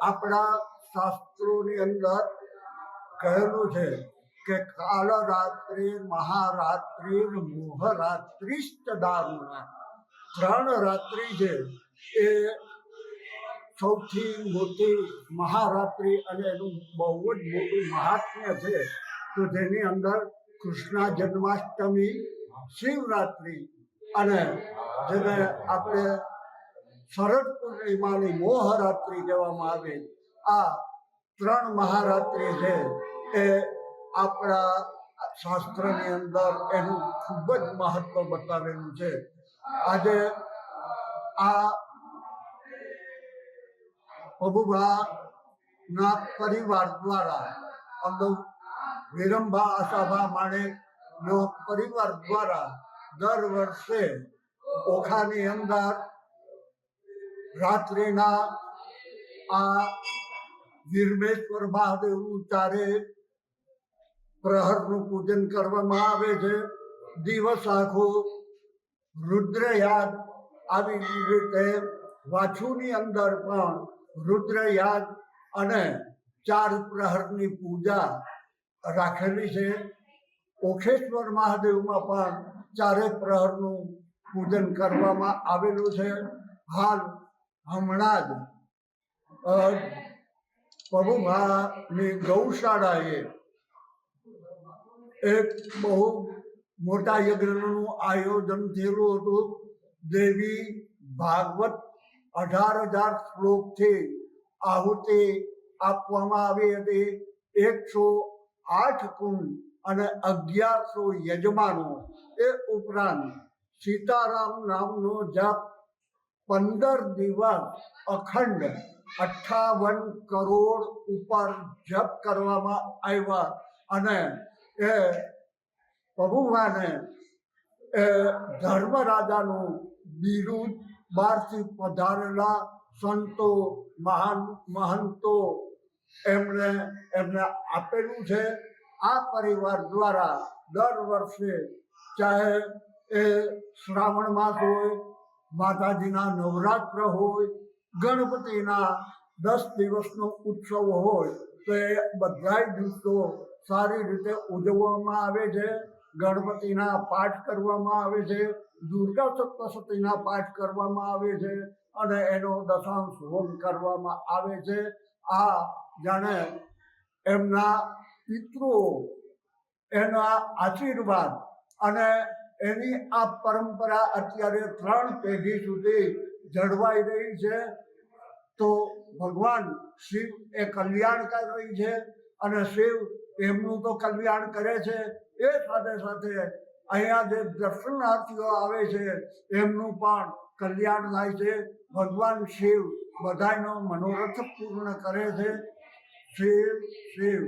આપણા શાસ્ત્રોની અંદર કહેલું છે કે કાલ રાત્રિ મહારાત્રિ મોહરાત્રિષ્ટ દારૂણા. ત્રણ રાત્રિ છે. એ સૌથી મોટી મહારાત્રિ અને એનું બહુ જ મોટું મહાત્મ્ય છે. તો જેની અંદર કૃષ્ણ જન્માષ્ટમી, શિવરાત્રિ અને જેને આપણે શરદ પૂર્ણિમાની મોહરાત્રિ કહેવામાં આવે. આ ત્રણ મહારાત્રિ છે. એ આપણા શાસ્ત્રની અંદર એનું ખૂબ જ મહત્વ બતાવેલું છે. આજે આ પ્રભુભાના પરિવાર દ્વારા અગાઉ વિરંભા આશાભા માણેકનો પરિવાર દ્વારા દર વર્ષે ઓખાની અંદર રાત્રિના આ વીરમેશ્વર મહાદેવનું ચારે પ્રહરનું પૂજન કરવામાં આવે છે. દિવસ આખો રુદ્રયાદ આવી રીતે વાછુની અંદર પણ રુદ્રયાદ અને ચાર પ્રહરની પૂજા રાખેલી છે. ઓખેશ્વર મહાદેવમાં પણ ચારે પ્રહરનું પૂજન કરવામાં આવેલું છે. હાલ હમણાં જ પ્રભુભાની ગૌશાળાએ એક બહુ મોટા યજ્ઞનું આયોજન થયેલું હતું. દેવી ભાગવત અઢાર હજાર શ્લોકથી આહુતિ આપવામાં આવી હતી. એકસો આઠ કુંડ અને અગિયારસો યજમાનો એ ઉપરાંત સીતારામ નામનો જપ પંદર દિવસ અખંડ અઠ્ઠાવન કરોડ ઉપર જપ કરવામાં આવ્યા અને એ પ્રભુવાને એ ધર્મરાજાનું બિરુદ બહારથી પધારેલા સંતો, મહાન, મહંતો એમણે, એમને આપેલું છે. આ પરિવાર દ્વારા દર વર્ષે ચાહે એ શ્રાવણ માસ હોય માતાજીના નવરાત્ર હોય, ગણપતિના દસ દિવસનો ઉત્સવ હોય, તો એ બધાય દિવસો સારી રીતે ઉજવવામાં આવે છે. ગણપતિના પાઠ કરવામાં આવે છે. દુર્ગા સપ્તશતીના પાઠ કરવામાં આવે છે અને એનો દશાંશ હોમ કરવામાં આવે છે. આ જાણે એમના પિતૃઓ એના આશીર્વાદ અને એની આ પરંપરા અત્યારે ત્રણ પેઢી સુધી જળવાઈ રહી છે. તો ભગવાન શિવ એ કલ્યાણકારી છે અને શિવ એમનું તો કલ્યાણ કરે છે. એ સાથે સાથે અહીંયા જે દર્શનાર્થીઓ આવે છે, એમનું પણ કલ્યાણ થાય છે. ભગવાન શિવ બધાનો મનોરથ પૂર્ણ કરે છે. શિવ શિવ.